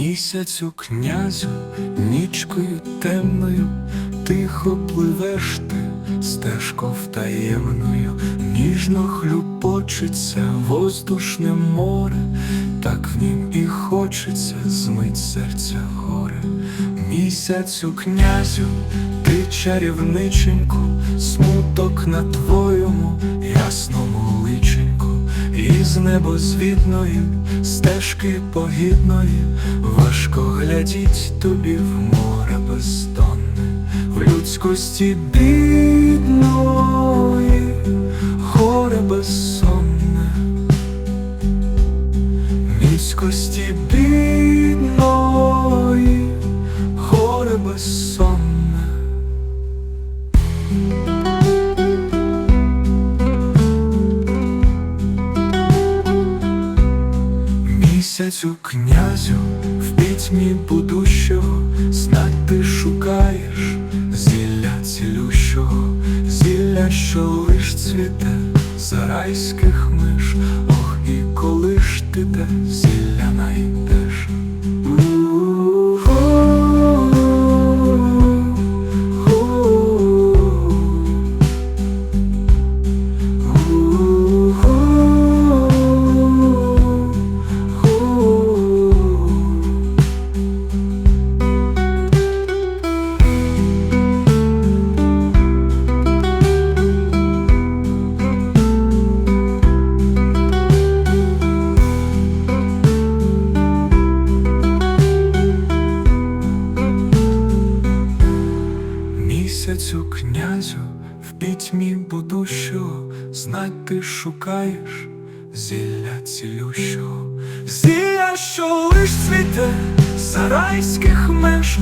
Місяцю князю, нічкою темною, тихо пливеш ти стежко втаємною, ніжно хлюпочеться воздушне море, так в нім і хочеться змить серця горе. Місяцю князю, ти чарівниченьку, смуток на твоєму із небозвідної стежки погідної, важко глядіть тобі в море бездонне, в людськості бідної, горе безсонне, Місяцю князю в пітьмі будущого знать ти шукаєш зілля цілющого, зілля, що лиш цвіте за райських миш, ох, і коли ж ти те зілля Місяцю князю в пітьмі будущого знать ти шукаєш зілля цілющого, зілля, що лиш цвіте сарайських меж,